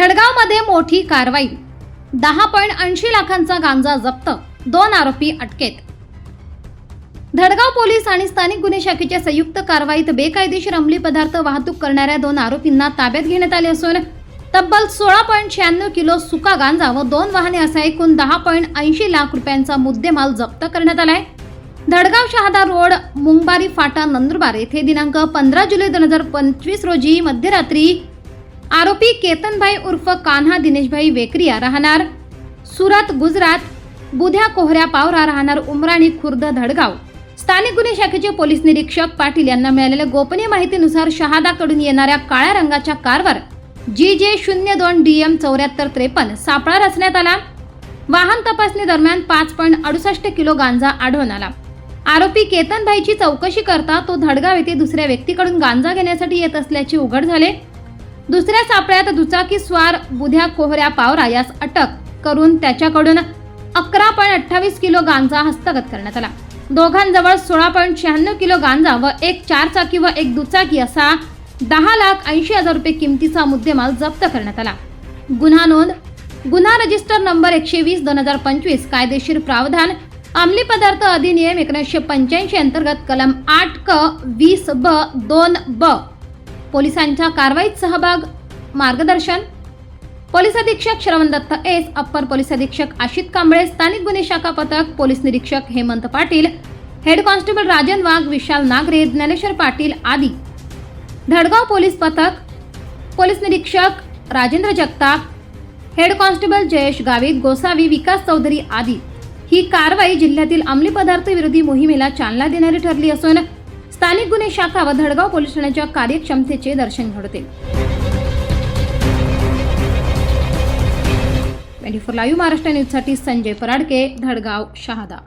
धडगावमध्ये मोठी कारवाई. दहा पॉईंट ऐंशी लाखांचा गांजा जप्त. दोन आरोपी अटकेत. धडगाव पोलीस आणि स्थानिक गुन्हे शाखेच्या संयुक्त कारवाईत बेकायदेशीर अंमली पदार्थ वाहतूक करणाऱ्या दोन आरोपींना ताब्यात घेण्यात आले असून तब्बल सोळा पॉईंट शहाण्णव किलो सुका गांजा व दोन वाहने असा एकूण दहा पॉईंट ऐंशी लाख रुपयांचा मुद्देमाल जप्त करण्यात आलाय. धडगाव शहादा रोड मुंगबारी फाटा नंदुरबार येथे दिनांक पंधरा जुलै दोन हजार पंचवीस रोजी मध्यरात्री आरोपी केतनभाई उर्फ कान्हा दिनेशभाई वेकरिया राहणार. सुरत गुजरात. बुध्या कोहऱ्या पावरा राहणार उमराणी खुर्द धडगाव. स्थानिक गुन्हे शाखेचे पोलीस निरीक्षक पाटील यांना मिळालेल्या गोपनीय माहितीनुसार शहादाकडून येणाऱ्या काळ्या रंगाच्या कारवर जी जे शून्य दोन डी एम चौऱ्याहत्तर त्रेपन्न सापळा रचण्यात आला. वाहन तपासणी दरम्यान पाच पॉईंट अडुसष्ट किलो गांजा आढळून आला. आरोपी केतनभाईची चौकशी करता तो धडगाव येथे दुसऱ्या व्यक्तीकडून गांजा घेण्यासाठी येत असल्याचे उघड झाले. दुसऱ्या सापळ्यात दुचाकी स्वार बुध्या कोहऱ्या पावरा यास अटक करून त्याच्याकडून अकरा पॉईंट अठ्ठावीस किलो गांजा हस्तगत करण्यात आला. दोघांजवळ सोळा पॉईंट शहाण्णव किलो गांजा व एक चारचाकी व एक दुचाकी असा दहा लाख ऐंशी हजार रुपये किमतीचा मुद्देमाल जप्त करण्यात आला. गुन्हा नोंद गुन्हा रजिस्टर नंबर एकशे वीस दोन हजार पंचवीस कायदेशीर प्रावधान अंमली पदार्थ अधिनियम एकोणीसशे पंच्याऐंशी अंतर्गत कलम आठ क वीस ब दोन ब पोलिसांच्या कारवाईत सहभाग मार्गदर्शन. पोलीस अधीक्षक श्रवण दत्त एस अप्पर पोलीस अधीक्षक आशित कांबळे स्थानिक गुन्हे शाखा पथक पोलीस निरीक्षक हेमंत पाटील हेड कॉन्स्टेबल राजन वाघ विशाल नागरे ज्ञानेश्वर पाटील आदी. धडगाव पोलीस पथक पोलीस निरीक्षक राजेंद्र जगताप हेड कॉन्स्टेबल जयेश गावित गोसावी विकास चौधरी आदी. ही कारवाई जिल्ह्यातील अंमली पदार्थ विरोधी मोहिमेला चालना देणारी ठरली असून स्थानिक गुन्हे शाखा व धडगाव पोलीस ठाण्याच्या कार्यक्षमतेचे दर्शन घडते. ट्वेंटी फोर लाईव्ह महाराष्ट्र न्यूजसाठी संजय पराडके धडगाव शहादा.